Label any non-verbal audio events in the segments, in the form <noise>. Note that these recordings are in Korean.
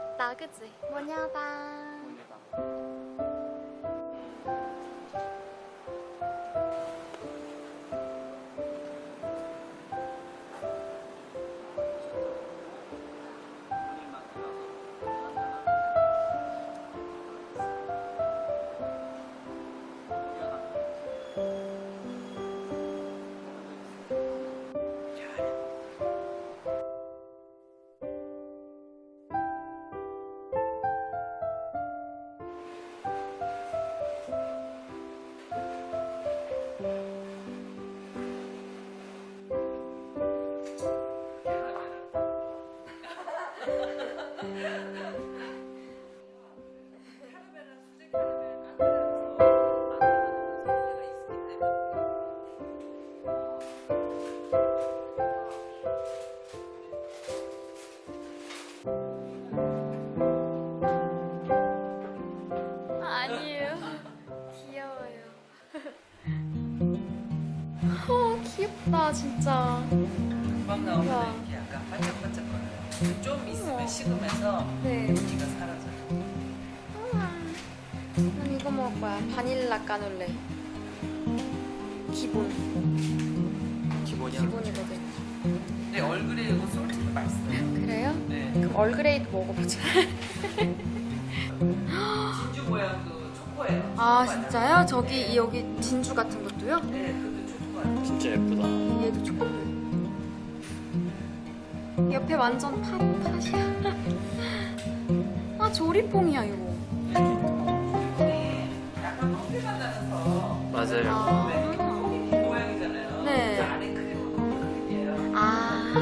맞다, 그치? 뭐냐 거야. 바닐라 까놀레. 기본. 기본이야. 기본이거든. 근데 얼그레이 이거 솔직히 맛있어요. 그래요? 네. 그럼 얼그레이도 먹어보자. <laughs> 진주 모양도 초코예요. 아, 초코 진짜요? 저기, 여기 진주 같은 것도요? 네, 그것도 초코예요. 진짜 예쁘다. 얘도 초콜릿. 옆에 완전 팥, 팥이야. <laughs> 아, 조리퐁이야, 이거. <laughs> 맞아요. 아. 네. 네. 그. 아.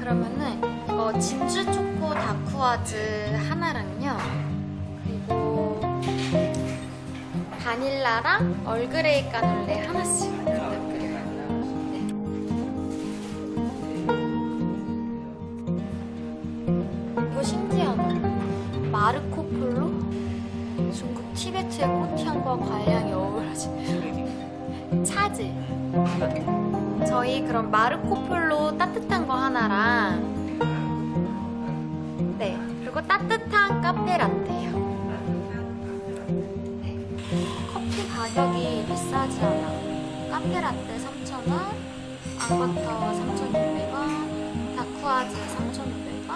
그러면은, 이거 진주 초코 다쿠아즈 하나랑요. 그리고, 바닐라랑 얼그레이 까놀레 하나씩 꽃향과 과일향이 어우러진 차지. 저희 그럼 마르코폴로 따뜻한 거 하나랑 네 그리고 따뜻한 카페 라떼요. 네. 커피 가격이 비싸지 않아. 카페 라떼 3,000원, 앙버터 3,600원, 다쿠아즈 3,500원,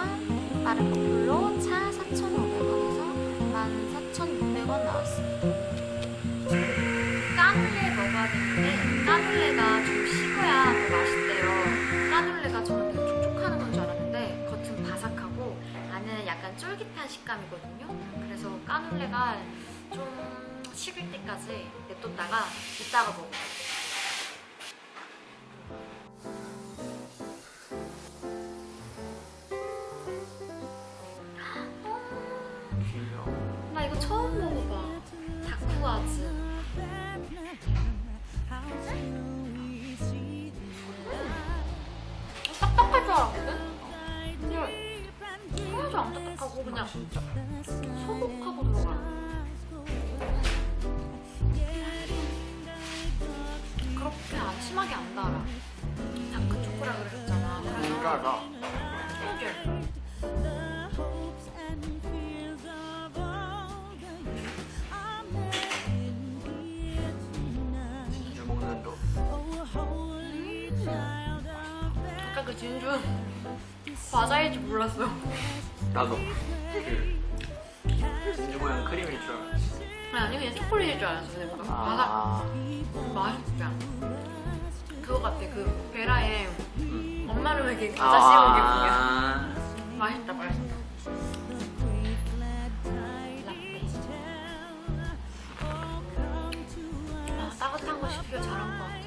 마르코폴로 차 4,500원에서 14,600원 나왔습니다. 약간 쫄깃한 식감이거든요. 그래서 까눌레가 좀 식을 때까지 냅뒀다가 이따가 먹어요. 되게 진주 먹는 거. 아까 그 진주 과자일 줄 몰랐어. 나도. 그 진주 모양 크림일 줄 알았어. 아니 그냥 초콜릿일 줄 알았어. 근데 뭔가 아. 맛있다. 그거 같아. 그 베라에 음. 엄마를 왜 이렇게 과자 씌운 게 보면 아. 맛있다, 맛있다. 아, 따뜻한 거 시키길 잘한 것 같아.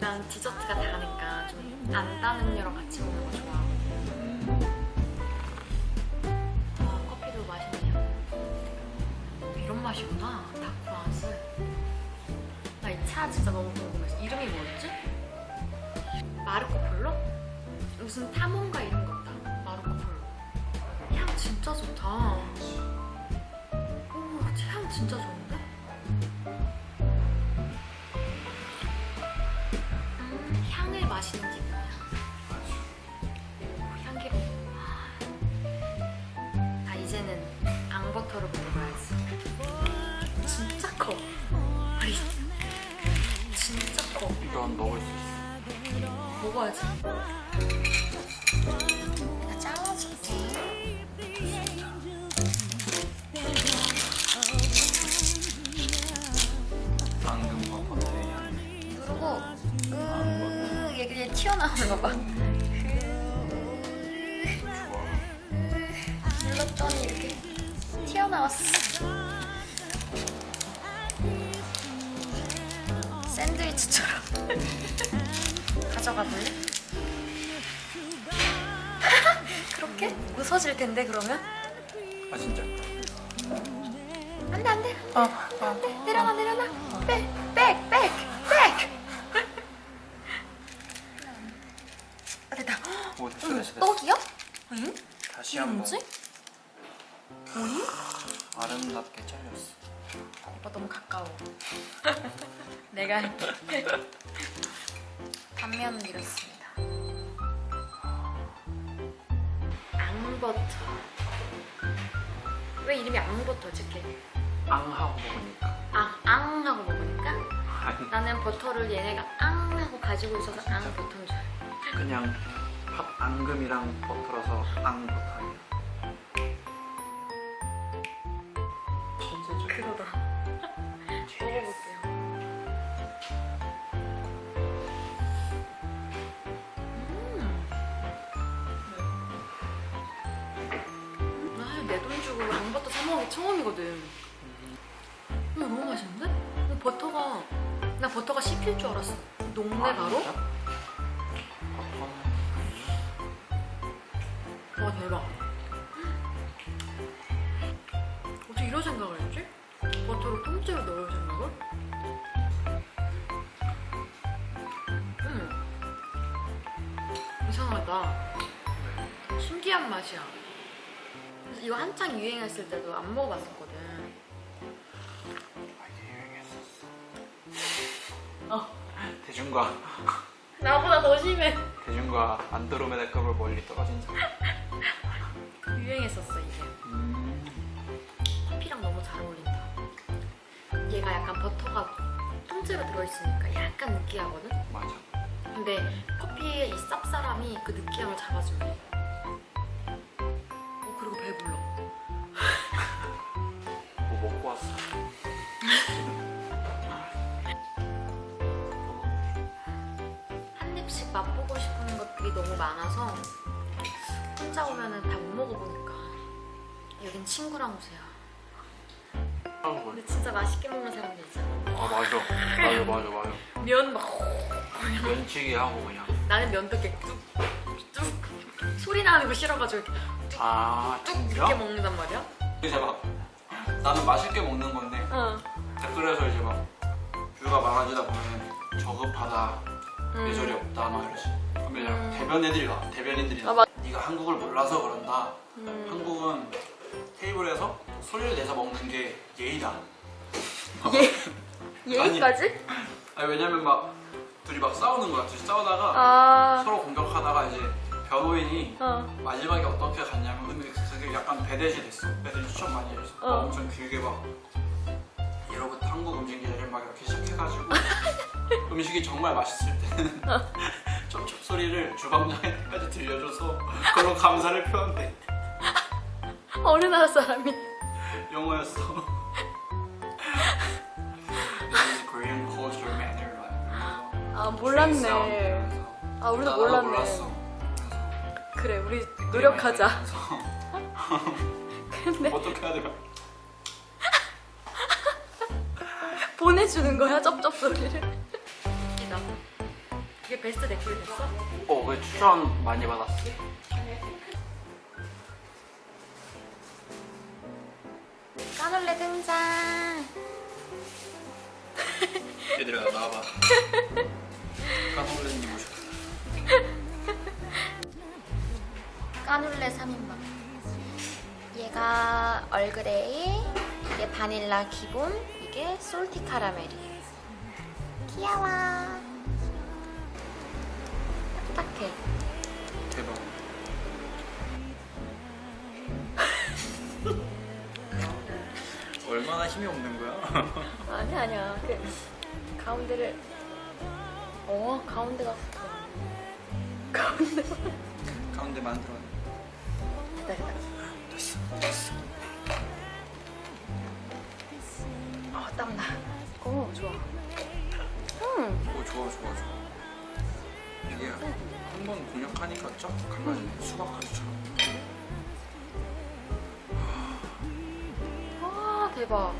난 디저트가 다니까 좀 안 따는 류랑 같이 먹는 거 좋아하고. 아, 커피도 맛있네요. 이런 맛이구나, 다쿠아스. 나 이 차 진짜 너무 궁금했어. 이름이 뭐였지? 마르코 폴로? 무슨 탐험가 이런 거 없다. 마루코폴로. 향 진짜 좋다. 오, 향 진짜 좋은데? 음, 향을 마시는 기분이야. 오, 향기로워. 나 아, 이제는 앙버터를 먹어봐야지. 진짜 커. 진짜 커. 이건 먹을 수 있어. 먹어야지. 내가 잘라줄게. 앙금과 버터의 향. 누르고 으얘 그냥 튀어나오는 거 봐. 좋아. 눌렀더니 이렇게 튀어나왔어. 샌드위치처럼. 가져가 볼래? <laughs> 그렇게? 웃어질 텐데 그러면? 아 진짜? 안돼 안돼 어. 어. 안돼 내려놔 내려놔 백백백백 <laughs> 아, 됐다 오 됐어 됐어 됐어. 떡이야? 응? 다시 이게 한번 뭐지? 뭐니? 아름답게 잘렸어. 오빠 너무 가까워. <laughs> 내가 할게. 단면은 이렇습니다. 앙버터. 왜 이름이 앙버터지? 이렇게 앙하고 먹으니까. 앙, 앙 하고 먹으니까 아니 나는 버터를 얘네가 앙 하고 가지고 있어서 앙버터인 줄 알고. 그냥 밥 앙금이랑 버터라서 앙버터야. 천 처음이거든. 이거 너무 맛있는데? 버터가 나 버터가 씹힐 줄 알았어. 녹네 아, 바로? 와 대박. 어떻게 이런 생각을 했지? 버터를 통째로 넣을 생각을? 음. 이상하다. 신기한 맛이야. 이거 한창 유행했을 때도 안 먹어봤었거든. 어. 대중과 나보다 더 심해. 대중과 안드로메다급을 멀리 떨어진 사람. 유행했었어 이게. 음. 커피랑 너무 잘 어울린다. 얘가 약간 버터가 통째로 들어있으니까 약간 느끼하거든? 맞아. 근데 커피의 이 쌉싸람이 그 느끼함을 잡아주네. 한 입씩 맛보고 싶은 것들이 너무 많아서 혼자 오면은 다 못 먹어보니까 여긴 친구랑 오세요. 근데 진짜 맛있게 먹는 사람들 있잖아. 아 맞아. 맞아 맞아 맞아. <laughs> 면 막. 면치기 하고 그냥. 나는 면도 이렇게 뚝뚝 소리 나는 거 싫어가지고 이렇게 아 뚝? 이렇게 먹는단 말이야. 이제 막 나는 맛있게 먹는 건데 응. 댓글에서 이제 막 뷰가 많아지다 보면 저급하다 음. 예절이 없다 막 이러지 그러면 그냥 음. 대변 애들이 나 대변인들이 아, 맞- 네가 한국을 몰라서 그런다 음. 한국은 테이블에서 소리를 내서 먹는 게 예의다 <laughs> 예의까지? 아니 왜냐면 막 둘이 막 싸우는 거야 둘이 싸우다가 아. 서로 공격하다가 이제 변호인이 어. 마지막에 어떻게 갔냐면 근데 그 게 약간 배댓이 됐어. 애들이 추천 많이 해서. 어. 막 엄청 길게 막 이러부터 한국 음식 얘기를 막 이렇게 시작해가지고 <laughs> 음식이 정말 맛있을 때는 <laughs> 쩝쩝 소리를 주방장한테까지 들려줘서 그런 감사를 표현돼. 어느 나라 사람이? 영어였어. Korean culture manner 아 몰랐네. 아 우리도 몰랐네. 그래 우리 노력하자. 근데 어떻게 해야 돼? 보내주는 거야 쩝쩝 소리를. 웃기다. 이게 베스트 댓글 됐어? 어, 그 추천 많이 받았어. 까놀레 등장. 얘들아 나와봐. 까놀레님 오셨다. 까눌레 3인방. 얘가 얼그레이, 이게 바닐라 기본, 이게 솔티 카라멜이에요. 귀여워. 딱딱해. 대박. <laughs> 얼마나 힘이 없는 거야? <laughs> 아니 아니야. 그 가운데를 어 가운데가 가운데 가운데 만들어. 됐어. 아 땀나. 오 좋아. 음. 오 좋아, 좋아, 좋아. 이게 한 번 공략하니까 쫙 갈라지네. 수박 가루처럼. 와 대박.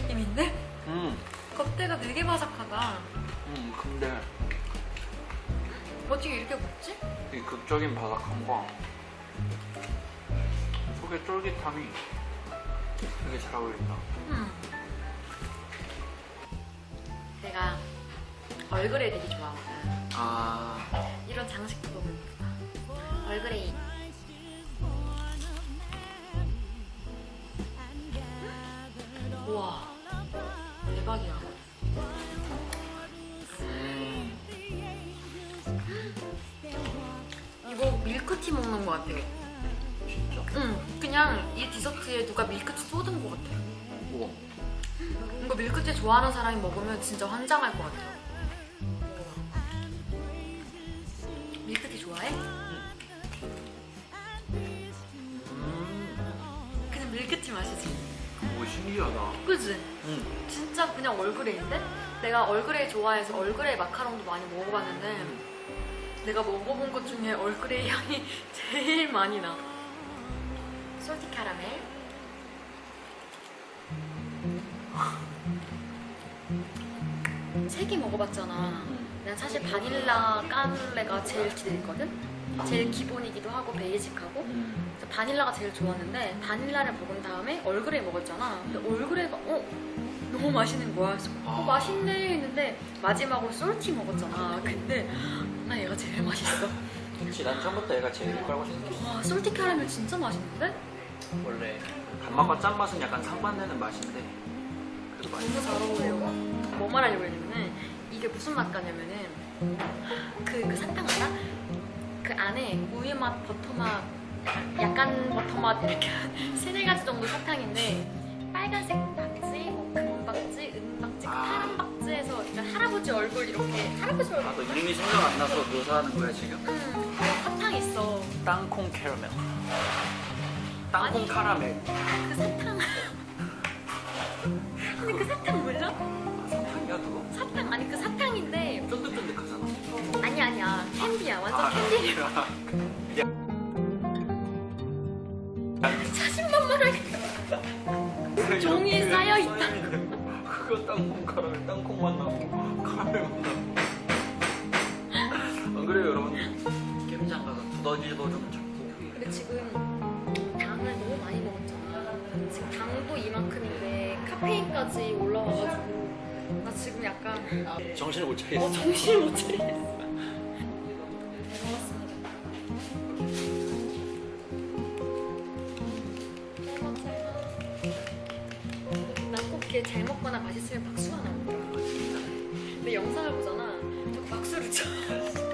느낌인데 음, 겉에가 되게 바삭하다. 음, 근데 어떻게 이렇게 먹지? 이 극적인 바삭함과 속의 쫄깃함이 되게 잘 어울린다. 음. 내가 얼그레이 되게 좋아하거든. 아, 이런 장식도 너무 예쁘다. 얼그레이. 우와. 대박이야. 음, 이거 밀크티 먹는 것 같아요. 진짜. 응. 그냥 이 디저트에 누가 밀크티 쏟은 것 같아요. 우와. 이거 밀크티 좋아하는 사람이 먹으면 진짜 환장할 것 같아요. 밀크티 좋아해? 음, 그냥 밀크티 마시지. 오 신기하다. 그지? 음, 진짜 그냥 얼그레이인데? 내가 얼그레이 좋아해서 얼그레이 마카롱도 많이 먹어봤는데 내가 먹어본 것 중에 얼그레이 향이 <laughs> 제일 많이 나. 솔티 카라멜. <laughs> 세개 먹어봤잖아. 난 사실 바닐라 까눌레가 제일 기대했거든? 제일 기본이기도 하고 베이직하고 음, 바닐라가 제일 좋았는데 바닐라를 먹은 다음에 얼그레이 먹었잖아. 근데 얼그레이가 어 너무 맛있는 거야. 그래서 어 아. 맛있네 했는데 마지막으로 솔티 먹었잖아. 근데 나 얘가 제일 맛있어. 그렇지. 난 처음부터 얘가 제일 이빨고 생겼어. 와 솔티 카라멜 진짜 맛있는데? 원래 단맛과 짠맛은 약간 상반되는 맛인데 그래도 너무 맛있어. 잘 어울려. 뭐 말하려고 했냐면은 이게 무슨 맛 같냐면은 그, 그 사탕 알아? 그 안에 우유 맛, 버터 맛, 약간 버터 맛 이렇게 <laughs> 한 세네 가지 정도 사탕인데 빨간색 박지, 뭐 금박지, 은박지, 아. 파란 박지에서 할아버지 얼굴 이렇게 할아버지 얼굴 아, 너 이름이 생각 안 나서 묘사하는 거야 지금? 음, 그런 사탕 있어. 땅콩 캐러멜. 땅콩 아니. 카라멜. 그 사탕. <laughs> 근데 그 사탕 몰라? 아, 사탕이야 그거? 사탕 아니 그 사탕 캔디야 완전 아, 캔디야. 자신만만하게 종이에 쌓여 있다. <laughs> 그거 땅콩 카라멜, 땅콩 맛 나고 카라멜 맛 나고. 안 그래요 여러분? 게임장 가서 두더지도 좀 잡고. 근데 지금 당을 너무 많이 먹었잖아. 지금 당도 이만큼인데 카페인까지 올라와가지고 나 지금 약간 정신을 못 차리겠어. 어, 정신을 못 차리겠어. 이렇게 잘 먹거나 맛있으면 박수가 나오더라. 근데 영상을 보잖아. 자꾸 박수를 쳐.